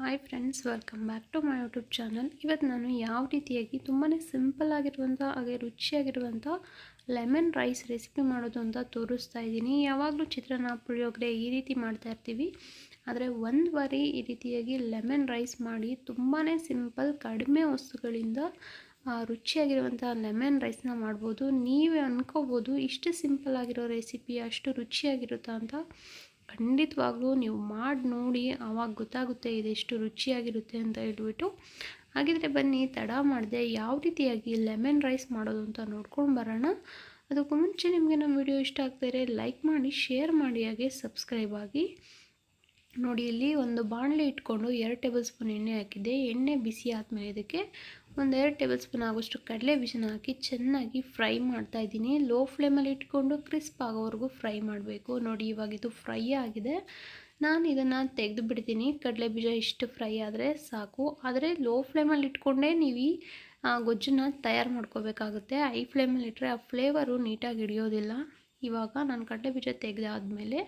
Hi friends welcome back to my YouTube channel ಇವತ್ತು ನಾನು ಯಾವ ರೀತಿಯಾಗಿ ತುಂಬಾ ಸಿಂಪಲ್ ಆಗಿರುವಂಥ ಹಾಗೆ ರುಚಿಯಾಗಿರುವಂಥ ಲೆಮನ್ ರೈಸ್ ರೆಸಿಪಿ ಮಾಡೋದು ಅಂತ ತೋರಿಸ್ತಾ ಇದ್ದೀನಿ. ಯಾವಾಗಲೂ ಚಿತ್ರಾನ್ನ, ಪುಳಿಯೋಗರೆ ಈ ರೀತಿ ಮಾಡ್ತಾ ಇರ್ತೀವಿ. ಆದರೆ ಒಂದು ಬಾರಿ ಈ ರೀತಿಯಾಗಿ ಲೆಮನ್ ರೈಸ್ ಮಾಡಿ ತುಂಬಾ ಸಿಂಪಲ್ ಕಡಿಮೆ ವಸ್ತುಗಳಿಂದ ರುಚಿಯಾಗಿರುವಂಥ ಲೆಮನ್ ರೈಸ್ನ ಮಾಡ್ಬೋದು. ನೀವೇ ಅಂದ್ಕೋಬೋದು ಇಷ್ಟು ಸಿಂಪಲ್ ಆಗಿರೋ ರೆಸಿಪಿ ಅಷ್ಟು ರುಚಿಯಾಗಿರುತ್ತಾ ಅಂತ. ಖಂಡಿತವಾಗ್ಲೂ ನೀವು ಮಾಡಿ ನೋಡಿ ಆವಾಗ ಗೊತ್ತಾಗುತ್ತೆ ಇದೆಷ್ಟು ರುಚಿಯಾಗಿರುತ್ತೆ ಅಂತ ಹೇಳ್ಬಿಟ್ಟು. ಹಾಗಿದ್ರೆ ಬನ್ನಿ, ತಡ ಮಾಡಿದೆ ಯಾವ ರೀತಿಯಾಗಿ ಲೆಮನ್ ರೈಸ್ ಮಾಡೋದು ಅಂತ ನೋಡ್ಕೊಂಡು ಬರೋಣ. ಅದಕ್ಕೂ ಮುಂಚೆ ನಿಮಗೆ ನಮ್ಮ ವಿಡಿಯೋ ಇಷ್ಟ ಆಗ್ತಾರೆ ಲೈಕ್ ಮಾಡಿ, ಶೇರ್ ಮಾಡಿ, ಹಾಗೆ ಸಬ್ಸ್ಕ್ರೈಬ್ ಆಗಿ. ನೋಡಿ, ಇಲ್ಲಿ ಒಂದು ಬಾಣಲೆ ಇಟ್ಕೊಂಡು ಎರಡು ಟೇಬಲ್ ಸ್ಪೂನ್ ಎಣ್ಣೆ ಹಾಕಿದ್ದೆ. ಎಣ್ಣೆ ಬಿಸಿ ಆದಮೇಲೆ ಇದಕ್ಕೆ ಒಂದು ಎರಡು ಟೇಬಲ್ ಸ್ಪೂನ್ ಆಗೋಷ್ಟು ಕಡಲೆ ಬೀಜನ ಹಾಕಿ ಚೆನ್ನಾಗಿ ಫ್ರೈ ಮಾಡ್ತಾ ಇದ್ದೀನಿ. ಲೋ ಫ್ಲೇಮಲ್ಲಿ ಇಟ್ಕೊಂಡು ಕ್ರಿಸ್ಪ್ ಆಗೋವರೆಗೂ ಫ್ರೈ ಮಾಡಬೇಕು. ನೋಡಿ, ಇವಾಗ ಇದು ಫ್ರೈ ಆಗಿದೆ. ನಾನು ಇದನ್ನು ತೆಗೆದು ಬಿಡ್ತೀನಿ. ಕಡಲೆ ಬೀಜ ಇಷ್ಟು ಫ್ರೈ ಆದರೆ ಸಾಕು. ಆದರೆ ಲೋ ಫ್ಲೇಮಲ್ಲಿ ಇಟ್ಕೊಂಡೇ ನೀವು ಈ ಗೊಜ್ಜನ್ನ ತಯಾರು ಮಾಡ್ಕೋಬೇಕಾಗುತ್ತೆ. ಐ ಫ್ಲೇಮಲ್ಲಿ ಇಟ್ಟರೆ ಆ ಫ್ಲೇವರು ನೀಟಾಗಿ ಹಿಡಿಯೋದಿಲ್ಲ. ಇವಾಗ ನಾನು ಕಡಲೆ ಬೀಜ ತೆಗೆದಾದ್ಮೇಲೆ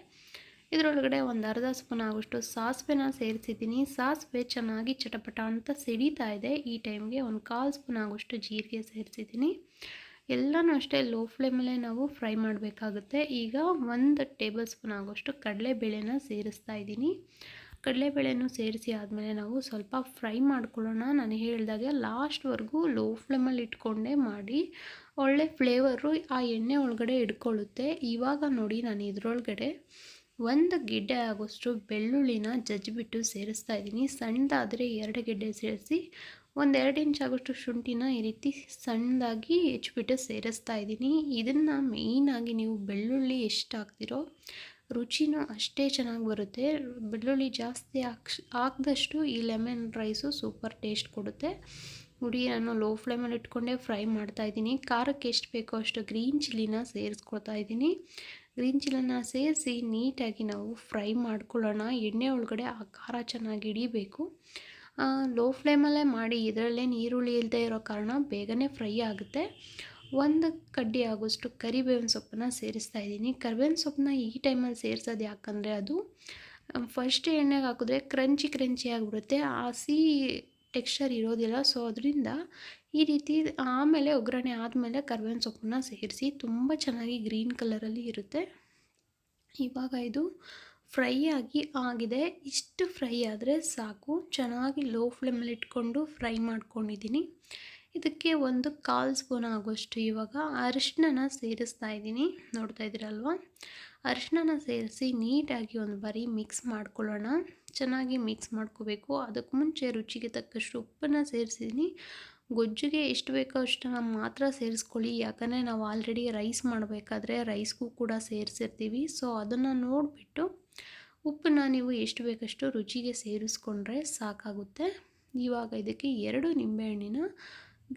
ಇದರೊಳಗಡೆ ಒಂದು ಅರ್ಧ ಸ್ಪೂನ್ ಆಗೋಷ್ಟು ಸಾಸಿವೆನ ಸೇರಿಸಿದ್ದೀನಿ. ಸಾಸಿವೆ ಚೆನ್ನಾಗಿ ಚಟಪಟ ಅಂತ ಸಿಡಿತಾ ಇದೆ. ಈ ಟೈಮ್ಗೆ ಒಂದು ಕಾಲು ಸ್ಪೂನ್ ಆಗೋಷ್ಟು ಜೀರಿಗೆ ಸೇರಿಸಿದ್ದೀನಿ. ಎಲ್ಲನೂ ಅಷ್ಟೇ ಲೋ ಫ್ಲೇಮಲ್ಲೇ ನಾವು ಫ್ರೈ ಮಾಡಬೇಕಾಗುತ್ತೆ. ಈಗ ಒಂದು ಟೇಬಲ್ ಸ್ಪೂನ್ ಆಗೋಷ್ಟು ಕಡಲೆಬೇಳೆನ ಸೇರಿಸ್ತಾ ಇದ್ದೀನಿ. ಕಡಲೆಬೇಳೆನೂ ಸೇರಿಸಿ ಆದಮೇಲೆ ನಾವು ಸ್ವಲ್ಪ ಫ್ರೈ ಮಾಡ್ಕೊಳ್ಳೋಣ. ನಾನು ಹೇಳಿದಾಗೆ ಲಾಸ್ಟ್ವರೆಗೂ ಲೋ ಫ್ಲೇಮಲ್ಲಿ ಇಟ್ಕೊಂಡೇ ಮಾಡಿ. ಒಳ್ಳೆ ಫ್ಲೇವರು ಆ ಎಣ್ಣೆ ಒಳಗಡೆ ಇಟ್ಕೊಳ್ಳುತ್ತೆ ಇವಾಗ ನೋಡಿ ನಾನು ಇದರೊಳಗಡೆ ಒಂದು ಗೆಡ್ಡೆ ಆಗೋಷ್ಟು ಬೆಳ್ಳುಳ್ಳಿನ ಜಜ್ಜಿಬಿಟ್ಟು ಸೇರಿಸ್ತಾ ಇದ್ದೀನಿ. ಸಣ್ಣದಾದರೆ ಎರಡು ಗೆಡ್ಡೆ ಸೇರಿಸಿ ಒಂದೆರಡು ಇಂಚ್ ಆಗೋಷ್ಟು ಶುಂಠಿನ ಈ ರೀತಿ ಸಣ್ಣದಾಗಿ ಹೆಚ್ಚಿಬಿಟ್ಟು ಸೇರಿಸ್ತಾ ಇದ್ದೀನಿ. ಇದನ್ನು ಮೇಯ್ನಾಗಿ ನೀವು ಬೆಳ್ಳುಳ್ಳಿ ಎಷ್ಟು ಹಾಕ್ತಿರೋ ರುಚಿನೂ ಅಷ್ಟೇ ಚೆನ್ನಾಗಿ ಬರುತ್ತೆ. ಬೆಳ್ಳುಳ್ಳಿ ಜಾಸ್ತಿ ಹಾಕ್ದಷ್ಟು ಈ ಲೆಮನ್ ರೈಸು ಸೂಪರ್ ಟೇಸ್ಟ್ ಕೊಡುತ್ತೆ. ಹುಡಿ ನಾನು ಲೋ ಫ್ಲೇಮಲ್ಲಿ ಇಟ್ಕೊಂಡೇ ಫ್ರೈ ಮಾಡ್ತಾ ಇದ್ದೀನಿ. ಖಾರಕ್ಕೆ ಎಷ್ಟು ಬೇಕೋ ಅಷ್ಟು ಗ್ರೀನ್ ಚಿಲ್ಲಿನ ಸೇರಿಸ್ಕೊಳ್ತಾ ಇದ್ದೀನಿ. ಗ್ರೀನ್ ಚಿಲ್ಲನ್ನ ಸೇರಿಸಿ ನೀಟಾಗಿ ನಾವು ಫ್ರೈ ಮಾಡ್ಕೊಳ್ಳೋಣ. ಎಣ್ಣೆ ಒಳಗಡೆ ಆ ಖಾರ ಚೆನ್ನಾಗಿ ಹಿಡಿಬೇಕು. ಲೋ ಫ್ಲೇಮಲ್ಲೇ ಮಾಡಿ ಇದರಲ್ಲೇ ನೀರುಳ್ಳಿ ಇಲ್ಲದೆ ಇರೋ ಕಾರಣ ಬೇಗನೆ ಫ್ರೈ ಆಗುತ್ತೆ. ಒಂದು ಕಡ್ಡಿ ಆಗೋಷ್ಟು ಕರಿಬೇವಿನ ಸೊಪ್ಪನ್ನ ಸೇರಿಸ್ತಾ ಇದ್ದೀನಿ. ಕರಿಬೇವಿನ ಸೊಪ್ಪನ್ನ ಈ ಟೈಮಲ್ಲಿ ಸೇರಿಸೋದು ಯಾಕಂದರೆ ಅದು ಫಸ್ಟ್ ಎಣ್ಣೆಗೆ ಹಾಕಿದ್ರೆ ಕ್ರಂಚಿ ಕ್ರಂಚಿ ಆಗಿಬಿಡುತ್ತೆ. ಆ, ಹಸಿ ಟೆಕ್ಸ್ಚರ್ ಇರೋದಿಲ್ಲ. ಸೊ ಅದರಿಂದ ಈ ರೀತಿ ಆಮೇಲೆ ಒಗ್ಗರಣೆ ಆದಮೇಲೆ ಕರ್ಬೇವಿನ ಸೊಪ್ಪನ್ನ ಸೇರಿಸಿ ತುಂಬ ಚೆನ್ನಾಗಿ ಗ್ರೀನ್ ಕಲರಲ್ಲಿ ಇರುತ್ತೆ. ಇವಾಗ ಇದು ಫ್ರೈ ಆಗಿ ಆಗಿದೆ. ಇಷ್ಟು ಫ್ರೈ ಆದರೆ ಸಾಕು. ಚೆನ್ನಾಗಿ ಲೋ ಫ್ಲೇಮಲ್ಲಿ ಇಟ್ಕೊಂಡು ಫ್ರೈ ಮಾಡ್ಕೊಂಡಿದ್ದೀನಿ. ಇದಕ್ಕೆ ಒಂದು ಕಾಲು ಸ್ಪೂನ್ ಆಗೋಷ್ಟು ಇವಾಗ ಅರಿಶಿನ ಸೇರಿಸ್ತಾ ಇದ್ದೀನಿ. ನೋಡ್ತಾ ಇದ್ದೀರಲ್ವ? ಅರಿಶಿನ ಸೇರಿಸಿ ನೀಟಾಗಿ ಒಂದು ಬಾರಿ ಮಿಕ್ಸ್ ಮಾಡ್ಕೊಳ್ಳೋಣ. ಚೆನ್ನಾಗಿ ಮಿಕ್ಸ್ ಮಾಡ್ಕೋಬೇಕು. ಅದಕ್ಕೆ ಮುಂಚೆ ರುಚಿಗೆ ತಕ್ಕಷ್ಟು ಉಪ್ಪನ್ನು ಸೇರಿಸಿದ್ದೀನಿ ಗೊಜ್ಜಿಗೆ ಎಷ್ಟು ಬೇಕೋ ಅಷ್ಟನ್ನು ಮಾತ್ರ ಸೇರಿಸ್ಕೊಳ್ಳಿ. ಯಾಕಂದರೆ ನಾವು ಆಲ್ರೆಡಿ ರೈಸ್ ಮಾಡಬೇಕಾದ್ರೆ ರೈಸ್ಗೂ ಕೂಡ ಸೇರಿಸಿರ್ತೀವಿ. ಸೊ ಅದನ್ನು ನೋಡಿಬಿಟ್ಟು ಉಪ್ಪನ್ನು ನೀವು ಎಷ್ಟು ಬೇಕಷ್ಟು ರುಚಿಗೆ ಸೇರಿಸ್ಕೊಂಡ್ರೆ ಸಾಕಾಗುತ್ತೆ. ಇವಾಗ ಇದಕ್ಕೆ ಎರಡು ನಿಂಬೆಹಣ್ಣಿನ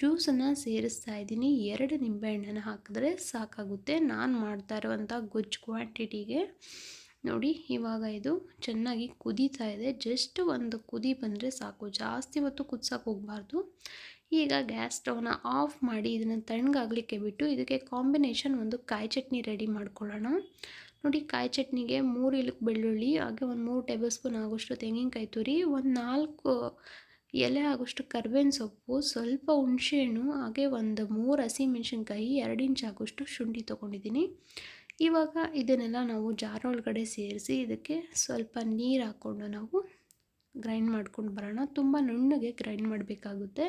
ಜ್ಯೂಸನ್ನು ಸೇರಿಸ್ತಾ ಇದ್ದೀನಿ. ಎರಡು ನಿಂಬೆಹಣ್ಣನ್ನು ಹಾಕಿದ್ರೆ ಸಾಕಾಗುತ್ತೆ. ನಾನು ಮಾಡ್ತಾ ಇರುವಂಥ ಗೊಜ್ಜು ಕ್ವಾಂಟಿಟಿಗೆ ನೋಡಿ, ಇವಾಗ ಇದು ಚೆನ್ನಾಗಿ ಕುದೀತಾ ಇದೆ. ಜಸ್ಟ್ ಒಂದು ಕುದಿ ಬಂದರೆ ಸಾಕು. ಜಾಸ್ತಿ ಹೊತ್ತು ಕುದ್ಸಕ್ಕೆ ಹೋಗಬಾರ್ದು. ಈಗ ಗ್ಯಾಸ್ ಸ್ಟವ್ನ ಆಫ್ ಮಾಡಿ ಇದನ್ನು ತಣ್ಣಗಾಗಲಿಕ್ಕೆ ಬಿಟ್ಟು ಇದಕ್ಕೆ ಕಾಂಬಿನೇಷನ್ ಒಂದು ಕಾಯಿ ಚಟ್ನಿ ರೆಡಿ ಮಾಡ್ಕೊಳ್ಳೋಣ. ನೋಡಿ, ಕಾಯಿ ಚಟ್ನಿಗೆ ಮೂರು ಇಲಕ್ಕೆ ಬೆಳ್ಳುಳ್ಳಿ, ಹಾಗೆ ಒಂದು ಮೂರು ಟೇಬಲ್ ಸ್ಪೂನ್ ಆಗೋಷ್ಟು ತೆಂಗಿನಕಾಯಿ ತುರಿ, ಒಂದು ನಾಲ್ಕು ಎಲೆ ಆಗೋಷ್ಟು ಕರ್ಬೇವಿನ ಸೊಪ್ಪು, ಸ್ವಲ್ಪ ಹುಣಸೆಹಣ್ಣು, ಹಾಗೆ ಒಂದು ಮೂರು ಹಸಿಮೆಣ್ಸಿನ್ಕಾಯಿ, ಎರಡು ಇಂಚ್ ಆಗೋಷ್ಟು ಶುಂಠಿ ತೊಗೊಂಡಿದ್ದೀನಿ. ಇವಾಗ ಇದನ್ನೆಲ್ಲ ನಾವು ಜಾರ್ ಒಳಗಡೆ ಸೇರಿಸಿ ಇದಕ್ಕೆ ಸ್ವಲ್ಪ ನೀರು ಹಾಕ್ಕೊಂಡು ನಾವು ಗ್ರೈಂಡ್ ಮಾಡ್ಕೊಂಡು ಬರೋಣ. ತುಂಬ ನುಣ್ಣಗೆ ಗ್ರೈಂಡ್ ಮಾಡಬೇಕಾಗುತ್ತೆ.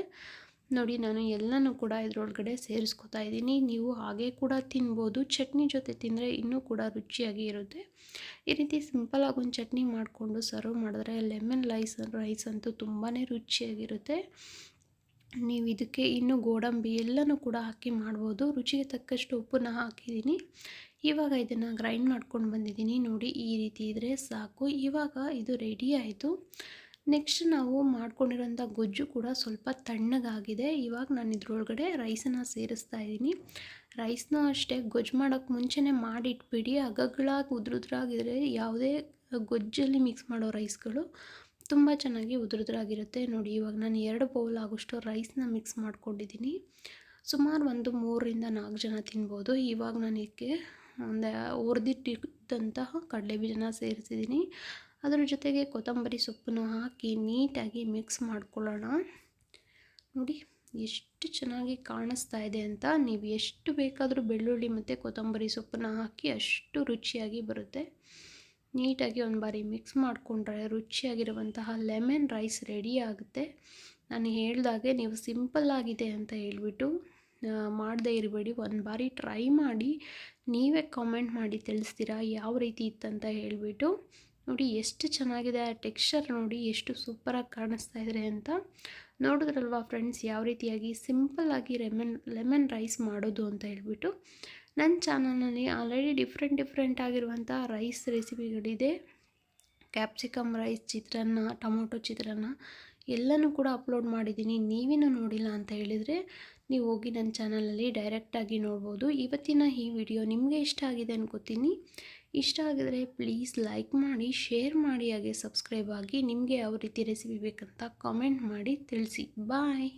ನೋಡಿ, ನಾನು ಎಲ್ಲನೂ ಕೂಡ ಇದರೊಳಗಡೆ ಸೇರಿಸ್ಕೊತಾ ಇದ್ದೀನಿ. ನೀವು ಹಾಗೆ ಕೂಡ ತಿನ್ಬೋದು. ಚಟ್ನಿ ಜೊತೆ ತಿಂದರೆ ಇನ್ನೂ ಕೂಡ ರುಚಿಯಾಗಿ ಇರುತ್ತೆ. ಈ ರೀತಿ ಸಿಂಪಲಾಗಿ ಒಂದು ಚಟ್ನಿ ಮಾಡಿಕೊಂಡು ಸರ್ವ್ ಮಾಡಿದ್ರೆ ಲೆಮನ್ ರೈಸ್ ರೈಸ್ ಅಂತೂ ತುಂಬಾ ರುಚಿಯಾಗಿರುತ್ತೆ. ನೀವು ಇದಕ್ಕೆ ಇನ್ನೂ ಗೋಡಂಬಿ ಎಲ್ಲನೂ ಕೂಡ ಹಾಕಿ ಮಾಡ್ಬೋದು. ರುಚಿಗೆ ತಕ್ಕಷ್ಟು ಉಪ್ಪನ್ನ ಹಾಕಿದ್ದೀನಿ. ಇವಾಗ ಇದನ್ನು ಗ್ರೈಂಡ್ ಮಾಡ್ಕೊಂಡು ಬಂದಿದ್ದೀನಿ. ನೋಡಿ, ಈ ರೀತಿ ಇದ್ದರೆ ಸಾಕು. ಇವಾಗ ಇದು ರೆಡಿ ಆಯಿತು. ನೆಕ್ಸ್ಟ್ ನಾವು ಮಾಡ್ಕೊಂಡಿರೋಂಥ ಗೊಜ್ಜು ಕೂಡ ಸ್ವಲ್ಪ ತಣ್ಣಗಾಗಿದೆ. ಇವಾಗ ನಾನು ಇದ್ರೊಳಗಡೆ ರೈಸನ್ನು ಸೇರಿಸ್ತಾ ಇದ್ದೀನಿ. ರೈಸ್ನೂ ಅಷ್ಟೇ, ಗೊಜ್ಜು ಮಾಡೋಕ್ಕೆ ಮುಂಚೆನೇ ಮಾಡಿಟ್ಬಿಡಿ. ಅಗಗಳಾಗಿ ಉದುರುದ್ರಾಗಿದ್ರೆ ಯಾವುದೇ ಗೊಜ್ಜಲ್ಲಿ ಮಿಕ್ಸ್ ಮಾಡೋ ರೈಸ್ಗಳು ತುಂಬ ಚೆನ್ನಾಗಿ ಉದುರುದ್ರಾಗಿರುತ್ತೆ. ನೋಡಿ, ಇವಾಗ ನಾನು ಎರಡು ಬೌಲ್ ಆಗೋಷ್ಟು ರೈಸ್ನ ಮಿಕ್ಸ್ ಮಾಡ್ಕೊಂಡಿದ್ದೀನಿ. ಸುಮಾರು ಒಂದು ಮೂರರಿಂದ ನಾಲ್ಕು ಜನ ತಿನ್ಬೋದು. ಇವಾಗ ನಾನು ಇದಕ್ಕೆ ಒಂದು ಹುರಿದಿಟ್ಟಿದ್ದಂತಹ ಕಡಲೆ ಬೀಜನ ಸೇರಿಸಿದ್ದೀನಿ. ಅದರ ಜೊತೆಗೆ ಕೊತ್ತಂಬರಿ ಸೊಪ್ಪನ್ನು ಹಾಕಿ ನೀಟಾಗಿ ಮಿಕ್ಸ್ ಮಾಡ್ಕೊಳ್ಳೋಣ. ನೋಡಿ, ಎಷ್ಟು ಚೆನ್ನಾಗಿ ಕಾಣಿಸ್ತಾ ಇದೆ ಅಂತ. ನೀವು ಎಷ್ಟು ಬೇಕಾದರೂ ಬೆಳ್ಳುಳ್ಳಿ ಮತ್ತು ಕೊತ್ತಂಬರಿ ಸೊಪ್ಪನ್ನು ಹಾಕಿ ಅಷ್ಟು ರುಚಿಯಾಗಿ ಬರುತ್ತೆ. ನೀಟಾಗಿ ಒಂದು ಬಾರಿ ಮಿಕ್ಸ್ ಮಾಡಿಕೊಂಡ್ರೆ ರುಚಿಯಾಗಿರುವಂತಹ ಲೆಮನ್ ರೈಸ್ ರೆಡಿ ಆಗುತ್ತೆ. ನಾನು ಹೇಳ್ದಾಗೆ ನೀವು ಸಿಂಪಲ್ ಆಗಿದೆ ಅಂತ ಹೇಳ್ಬಿಟ್ಟು. ಮಾಡದೇ ಇರಬೇಡಿ. ಒಂದು ಬಾರಿ ಟ್ರೈ ಮಾಡಿ, ನೀವೇ ಕಾಮೆಂಟ್ ಮಾಡಿ ತಿಳಿಸ್ತೀರಾ, ಯಾವ ರೀತಿ ಇತ್ತಂತ ಹೇಳಿಬಿಟ್ಟು. ನೋಡಿ, ಎಷ್ಟು ಚೆನ್ನಾಗಿದೆ ಆ ಟೆಕ್ಸ್ಚರ್ ನೋಡಿ, ಎಷ್ಟು ಸೂಪರಾಗಿ ಕಾಣಿಸ್ತಾ ಇದೆ ಅಂತ. ನೋಡಿದ್ರಲ್ವಾ ಫ್ರೆಂಡ್ಸ್ ಯಾವ ರೀತಿಯಾಗಿ ಸಿಂಪಲ್ಲಾಗಿ ಲೆಮನ್ ಲೆಮನ್ ರೈಸ್ ಮಾಡೋದು ಅಂತ ಹೇಳ್ಬಿಟ್ಟು. ನನ್ನ ಚಾನಲ್ನಲ್ಲಿ ಆಲ್ರೆಡಿ ಡಿಫ್ರೆಂಟ್ ಡಿಫ್ರೆಂಟ್ ಆಗಿರುವಂಥ rice ರೆಸಿಪಿಗಳಿದೆ capsicum rice chitranna, tomato chitranna, ಎಲ್ಲನೂ ಕೂಡ ಅಪ್ಲೋಡ್ ಮಾಡಿದ್ದೀನಿ. ನೀವೇನು ನೋಡಿಲ್ಲ ಅಂತ ಹೇಳಿದರೆ ನೀವು ಹೋಗಿ ನನ್ನ ಚಾನಲಲ್ಲಿ ಡೈರೆಕ್ಟಾಗಿ ನೋಡ್ಬೋದು. ಇವತ್ತಿನ ಈ ವಿಡಿಯೋ ನಿಮಗೆ ಇಷ್ಟ ಆಗಿದೆ ಅನ್ಕೋತೀನಿ. ಇಷ್ಟ ಆಗಿದರೆ ಪ್ಲೀಸ್ ಲೈಕ್ ಮಾಡಿ, ಶೇರ್ ಮಾಡಿ, ಹಾಗೆ ಸಬ್ಸ್ಕ್ರೈಬ್ ಆಗಿ ನಿಮಗೆ ಯಾವ ರೀತಿ ರೆಸಿಪಿ ಬೇಕಂತ ಕಾಮೆಂಟ್ ಮಾಡಿ ತಿಳಿಸಿ. ಬಾಯ್.